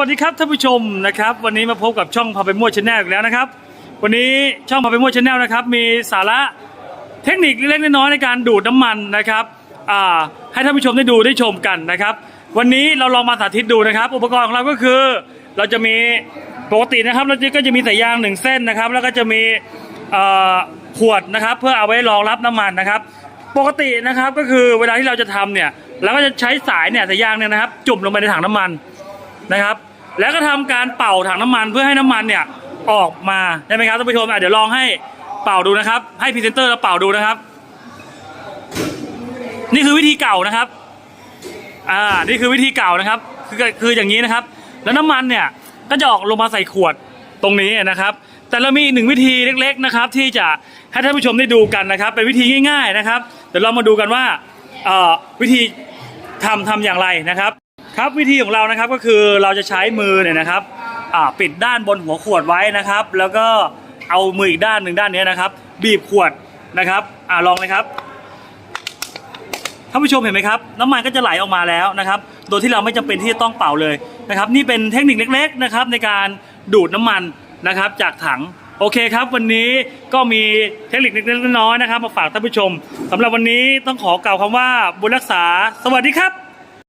วัสดีครับท่านผู้ชมนะครับ วันนี้มาพบกับช่องพาไปมั่วชาแนลอีกแล้วนะครับ วันนี้ช่องพาไปมั่วชาแนลนะครับ มีสาระเทคนิคเล็กน้อยในการดูดน้ำมันนะครับอ่าให้ท่านผู้ชมได้ดูได้ชมกันนะครับ วันนี้เราลองมาสาธิตดูนะครับ อุปกรณ์ของเราก็คือ เราจะมีปกตินะครับ เราจะก็จะมีสายยางหนึ่งเส้นนะครับ แล้วก็จะมีขวดนะครับ เพื่อเอาไว้รองรับน้ำมันนะครับ ปกตินะครับก็คือเวลาที่เราจะทำเนี่ยเราก็จะใช้สายเนี่ยสายยางเนี่ยนะครับ จุ่มลงไปในถังน้ำมันนะครับ แล้วก็ทำการเป่าถังน้ำมันเพื่อให้น้ำมันเนี่ยออกมาใช่ไหมครับท่านผู้ชมอะเดี๋ยวลองให้เป่าดูนะครับ ให้พรีเซนเตอร์เราเป่าดูนะครับ นี่คือวิธีเก่านะครับอ่านี่คือวิธีเก่านะครับ คือคืออย่างนี้นะครับ แล้วน้ำมันเนี่ยก็จะออกลงมาใส่ขวดตรงนี้นะครับ แต่เรามีหนึ่งวิธีเล็ก ๆนะครับ ที่จะให้ท่านผู้ชมได้ดูกันนะครับ เป็นวิธีง่าย ๆนะครับ เดี๋ยวเรามาดูกันว่าวิธีทำทำอย่างไรนะครับ ครับวิธีของเรานะครับก็คือเราจะใช้มือเนี่ยนะครับปิดด้านบนหัวขวดไว้นะครับ แล้วก็เอามืออีกด้านหนึ่งด้านนี้นะครับ บีบขวดนะครับอลองเลยครับท่านผู้ชมเห็นไหมครับน้ำมันก็จะไหลออกมาแล้วนะครับ โดยที่เราไม่จำเป็นที่จะต้องเป่าเลยนะครับ นี่เป็นเทคนิคเล็ก ๆนะครับ ในการดูดน้ำมันนะครับ จากถังโอเคครับ วันนี้ก็มีเทคนิคเล็กๆน้อยๆนะครับ มาฝากท่านผู้ชมสำหรับวันนี้ต้องขอกล่าวคำว่าบุญรักษา สวัสดีครับ